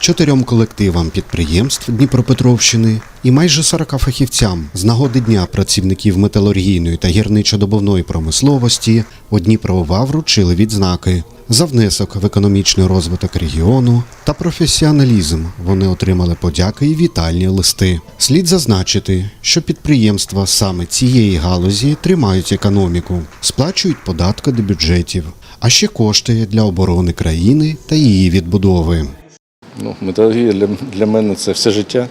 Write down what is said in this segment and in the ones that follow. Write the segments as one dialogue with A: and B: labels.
A: чотирьом колективам підприємств Дніпропетровщини і майже 40 фахівцям з нагоди Дня працівників металургійної та гірничо-добувної промисловості у Дніпрова вручили відзнаки. За внесок в економічний розвиток регіону та професіоналізм вони отримали подяки і вітальні листи. Слід зазначити, що підприємства саме цієї галузі тримають економіку, сплачують податки до бюджетів, а ще кошти для оборони країни та її відбудови.
B: Ну, металургія для, для мене це все життя.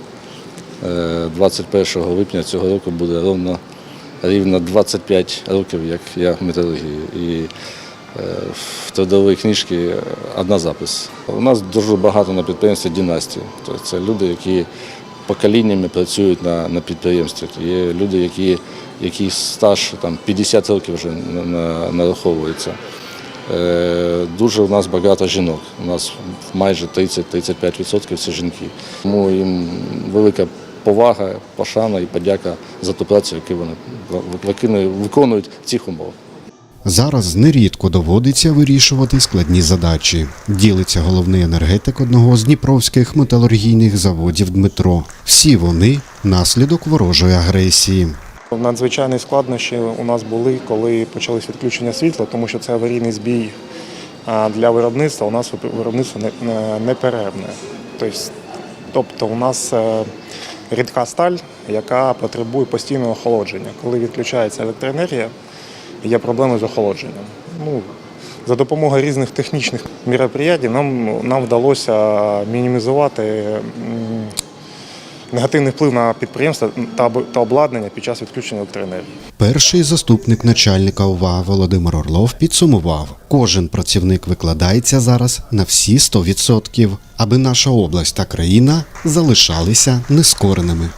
B: Е, 21 липня цього року буде рівно, рівно 25 років, як я в металургії. І е, в трудовій книжці одна запис. У нас дуже багато на підприємстві династії. Тобто це люди, які поколіннями працюють на, на підприємстві. Є люди, які, які стаж там, 50 років вже на- на- нараховується. Е, Дуже у нас багато жінок. У нас майже 30-35% це жінки. Тому їм велика повага, пошана і подяка за ту працю, яку вони виконують в цих умовах.
A: Зараз нерідко доводиться вирішувати складні задачі. Ділиться головний енергетик одного з дніпровських металургійних заводів Дмитро. Всі вони наслідок ворожої агресії.
C: Надзвичайні складнощі у нас були, коли почались відключення світла, тому що це аварійний збій для виробництва. У нас виробництво не- не- неперервне. Тобто, тобто у нас е, рідка сталь, яка потребує постійного охолодження. Коли відключається електроенергія, є проблеми з охолодженням. Ну, за допомогою різних технічних міроприятів нам, нам вдалося мінімізувати негативний вплив на підприємства та обладнання під час відключення електроенергії.
A: Перший заступник начальника УВА Володимир Орлов підсумував: кожен працівник викладається зараз на всі 100%, аби наша область та країна залишалися нескореними.